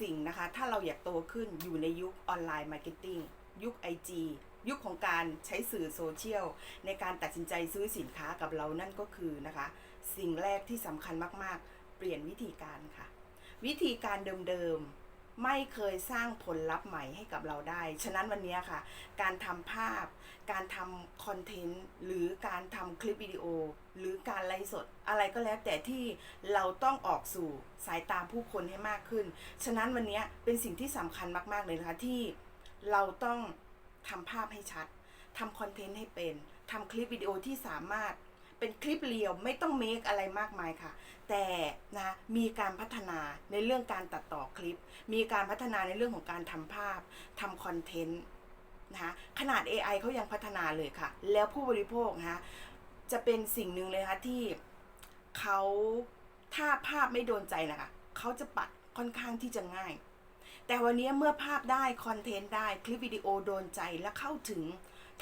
สิ่งนะคะ ถ้าเราอยากโตขึ้นอยู่ในยุคออนไลน์มาร์เก็ตติ้งยุค IG ยุคของการใช้สื่อโซเชียล ในการตัดสินใจซื้อสินค้ากับเรานั่นก็คือนะคะ สิ่งแรกที่สำคัญมากๆ เปลี่ยนวิธีการค่ะ วิธีการเดิมๆ ไม่เคยสร้างผลลัพธ์ใหม่ให้กับเราได้ ฉะนั้นวันนี้ค่ะ การทำภาพ การทำคอนเทนต์ หรือการทำคลิปวิดีโอ หรือการไลฟ์สด อะไรก็แล้วแต่ที่เราต้องออกสู่สายตาผู้คนให้มากขึ้น ฉะนั้นวันนี้เป็นสิ่งที่สำคัญมาก ๆ เลยนะคะที่เราต้องทำภาพให้ชัด ทำคอนเทนต์ให้เป็น ทำคลิปวิดีโอที่สามารถเป็นคลิปเรียวไม่ต้องเมคอะไรมากมายค่ะ แต่ มีการพัฒนาในเรื่องการตัดต่อคลิป มีการพัฒนาในเรื่องของการทำภาพทำคอนเทนต์นะคะขนาด AI เขายังพัฒนาเลยค่ะ แล้วผู้บริโภคนะคะจะเป็นสิ่งหนึ่งเลยนะคะที่เขาถ้าภาพไม่โดนใจนะคะเขาจะปัดค่อนข้างที่จะง่าย แต่วันนี้เมื่อภาพได้คอนเทนต์ได้คลิปวิดีโอโดนใจและเข้าถึง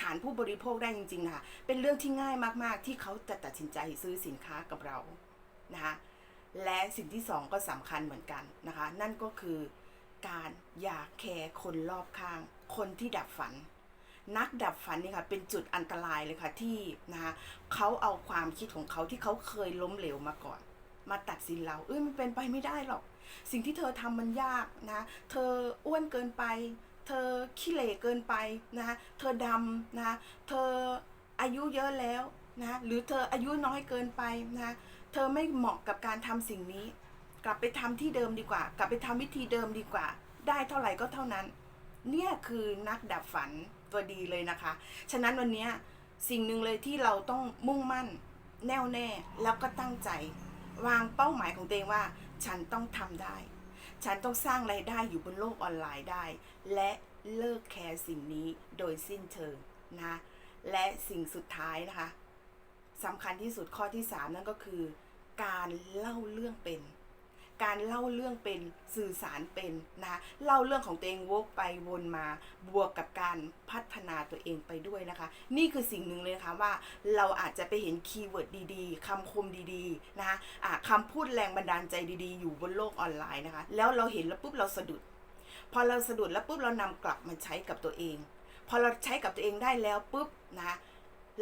ฐานผู้บริโภคได้จริงๆค่ะ เป็นเรื่องที่ง่ายมากๆที่เขาจะตัดสินใจซื้อสินค้ากับเรานะคะ และสิ่งที่สองก็สำคัญเหมือนกันนะคะ นั่นก็คือการอย่าแคร์คนรอบข้าง คนที่ดับฝัน นักดับฝันนี่ค่ะเป็นจุดอันตรายเลยค่ะที่นะคะเขาเอาความคิดของเขาที่เขาเคยล้มเหลวมาก่อน มาตัดสินเราเอ้ยมันเป็นไปไม่ได้หรอก สิ่งที่เธอทำมันยากนะ เธออ้วนเกินไป เธอขี้เหร่เกินไปนะเธอดำนะเธออายุเยอะแล้วนะหรือเธออายุน้อยเกินไปนะ เธอไม่เหมาะกับการทำสิ่งนี้ กลับไปทำที่เดิมดีกว่า กลับไปทำวิธีเดิมดีกว่า ได้เท่าไหร่ก็เท่านั้น เนี่ยคือนักดับฝันตัวดีเลยนะคะ ฉะนั้นวันนี้สิ่งหนึ่งเลยที่เราต้องมุ่งมั่น แน่วแน่แล้วก็ตั้งใจ วางเป้าหมายของตัวเองว่า ฉันต้องทำได้ ฉันต้องสร้างไรายได้อยู่บนโลกออนไลน์ได้ และเลิกแคร์สิ่งนี้โดยสิ้นเชิงนะและสิ่งสุดท้ายนะคะสำคัญที่สุดข้อที่ 3 นั่นก็คือ การเล่าเรื่องเป็น การเล่าเรื่องเป็นสื่อสารเป็นนะคะเล่าเรื่องของตัวเองวกไปวนมาบวกกับการพัฒนาตัวเองไปด้วยนะคะ นี่คือสิ่งหนึ่งเลยนะคะว่าเราอาจจะไปเห็นคีย์เวิร์ดดีๆคำคมดีๆนะคะะคำพูดแรงบันดาลใจดีๆ อยู่บนโลกออนไลน์นะคะ แล้วเราเห็นแล้วปุ๊บเราสะดุด พอเราสะดุดแล้วปุ๊บเรานำกลับมาใช้กับตัวเอง พอเราใช้กับตัวเองได้แล้วปุ๊บนะ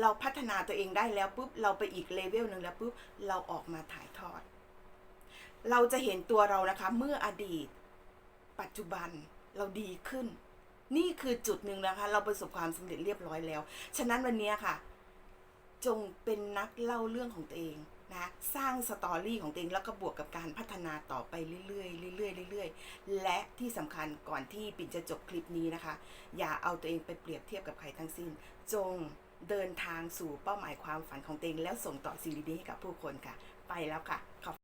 เราพัฒนาตัวเองได้แล้วปุ๊บเราไปอีกเลเวลหนึ่งแล้วปุ๊บเราออกมาถ่ายทอด เราจะเห็นตัวเรานะคะ เมื่ออดีต ปัจจุบันเราดีขึ้น นี่คือจุดหนึ่งนะคะ เราประสบความสำเร็จเรียบร้อยแล้ว ฉะนั้นวันนี้ค่ะ จงเป็นนักเล่าเรื่องของตัวเองนะสร้างสตอรี่ของตัวเองแล้วก็บวกกับการพัฒนาต่อไปเรื่อยๆเรื่อยๆเรื่อยๆ และที่สำคัญก่อนที่ปิ่นจะจบคลิปนี้นะคะ อย่าเอาตัวเองไปเปรียบเทียบกับใครทั้งสิ้น จง เดินทางสู่เป้าหมายความฝันของตัวเองแล้วส่งต่อสิ่งดีๆให้กับผู้คนค่ะ ไปแล้วค่ะ